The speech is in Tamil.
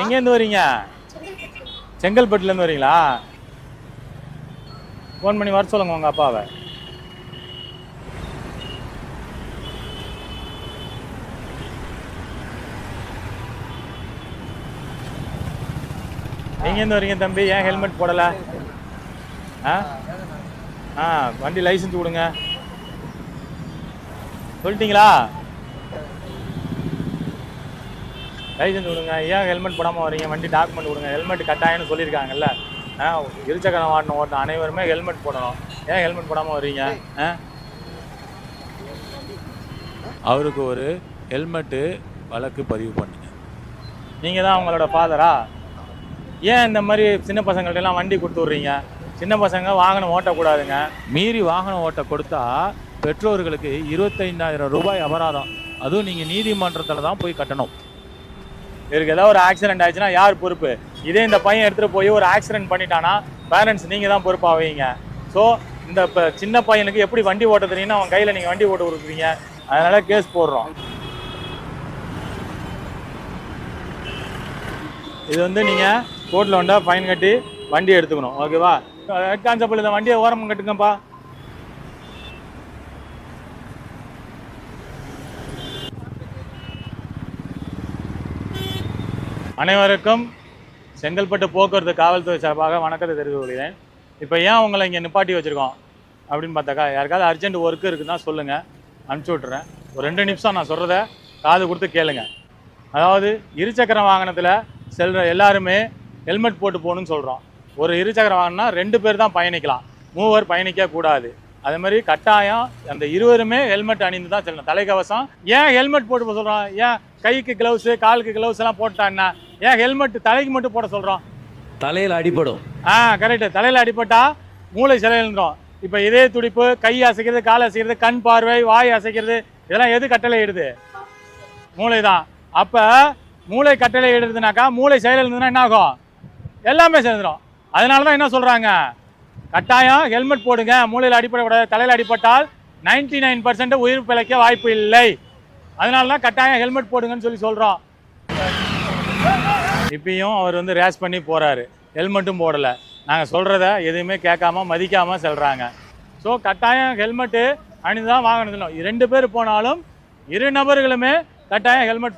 எங்கேருந்து வரீங்க? செங்கல்பட்டுலேருந்து வரீங்களா? ஃபோன் பண்ணி வர சொல்லுங்க உங்கள் அப்பாவை. எங்கேருந்து வரீங்க தம்பி? ஏன் ஹெல்மெட் போடலை? ஆ? ஆ வண்டி லைசன்ஸ் கொடுங்க. சொல்லிட்டீங்களா? லைசன்ஸ் கொடுங்க. ஏன் ஹெல்மெட் போடாமல் வரீங்க வண்டி டாக்குமெண்ட் கொடுங்க. ஹெல்மெட் கட்டாயம்னு சொல்லியிருக்காங்கல்ல? ஆ இருசக்கரம் வாட்டணும் ஓட்டணும் அனைவருமே ஹெல்மெட் போடணும். ஏன் ஹெல்மெட் போடாமல் வர்றீங்க? ஆ? அவருக்கு ஒரு ஹெல்மெட்டு வழக்கு பதிவு பண்ணுங்க. நீங்கள் தான் அவங்களோட ஃபாதரா ஏன் இந்த மாதிரி சின்ன பசங்கள்ட்ட எல்லாம் வண்டி கொடுத்து விட்றீங்க? சின்ன பசங்க வாகனம் ஓட்டக்கூடாதுங்க மீறி வாகனம் ஓட்ட கொடுத்தா பெற்றோர்களுக்கு இருபத்தைந்தாயிரம் ரூபாய் அபராதம். அதுவும் நீங்கள் நீதிமன்றத்தில் தான் போய் கட்டணும். இவருக்கு ஏதாவது ஒரு ஆக்சிடென்ட் ஆயிடுச்சுன்னா யார் பொறுப்பு? இதே இந்த பையன் எடுத்துகிட்டு போய் ஒரு ஆக்சிடென்ட் பண்ணிட்டானா பேரண்ட்ஸ் நீங்கள் தான் பொறுப்பாவீங்க ஸோ இந்த இப்போ சின்ன பையனுக்கு எப்படி வண்டி ஓட்ட தெரியும்னா அவன் கையில் நீங்கள் வண்டி ஓட்ட கொடுக்குறீங்க. அதனால் கேஸ் போடுறோம். இது வந்து நீங்கள் கோர்ட்டில் வந்தால் ஃபைன் கட்டி வண்டி எடுத்துக்கணும். ஓகேவா ஹெட் கான்ஸ்டபிள் இந்த வண்டியை ஓரம் கட்டுங்கப்பா. அனைவருக்கும் செங்கல்பட்டு போக்குவரத்து காவல்துறை சார்பாக வணக்கத்தை தெரிவித்துக் கொள்கிறேன். இப்போ ஏன் உங்களை இங்கே நிப்பாட்டி வச்சுருக்கோம் அப்படின்னு பார்த்தாக்கா யாருக்காவது அர்ஜென்ட் ஒர்க்கு இருக்குதுன்னா சொல்லுங்கள் அனுப்பிச்சி விட்றேன் ஒரு ரெண்டு நிமிஷம் நான் சொல்கிறத காது கொடுத்து கேளுங்க. அதாவது இருசக்கர வாகனத்தில் செல்கிற எல்லாருமே ஹெல்மெட் போட்டு போகணும்னு சொல்கிறோம் ஒரு இருசக்கர வாகனம்னா ரெண்டு பேர் தான் பயணிக்கலாம். மூவர் பயணிக்கக்கூடாது அதே மாதிரி கட்டாயம் அந்த இருவருமே ஹெல்மெட் அணிந்து தான் செல்லணும். தலைக்கவசம். ஏன் ஹெல்மெட் போட்டு போக சொல்கிறோம் ஏன் கைக்கு க்ளவுஸு காலுக்கு க்ளவுஸ் எல்லாம் போட்டா என்ன ஏன் ஹெல்மெட் தலைக்கு மட்டும் போட சொல்கிறோம் தலையில் அடிபடும். ஆ கரெக்டு தலையில் அடிபட்டா மூளை சிலையிலும் இப்போ இதே துடிப்பு கை அசைக்கிறது கால் அசைக்கிறது கண் பார்வை வாய் அசைக்கிறது இதெல்லாம் எது கட்டளை இடுது மூளை தான் அப்போ மூளை கட்டளை இடுறதுனாக்கா மூளை செயல் இருந்ததுன்னா என்ன ஆகும்? எல்லாமே சேர்ந்துடும் அதனால தான் என்ன சொல்கிறாங்க கட்டாயம் ஹெல்மெட் போடுங்க. மூளையில் அடிப்படக்கூடாது தலையில் அடிபட்டால் 99% நைன் பர்சன்ட் உயிர் பிழைக்க வாய்ப்பு இல்லை. அதனால தான் கட்டாயம் ஹெல்மெட் போடுங்கன்னு சொல்லி சொல்கிறோம் இப்பயும் அவர் வந்து ரேஸ் பண்ணி போகிறாரு ஹெல்மெட்டும் போடலை. நாங்கள் சொல்கிறத எதுவுமே கேட்காம மதிக்காமல் செல்கிறாங்க ஸோ கட்டாயம் ஹெல்மெட்டு அணிந்து தான் வாங்கணும் ரெண்டு பேர் போனாலும் இரு நபர்களுமே கட்டாயம் ஹெல்மெட்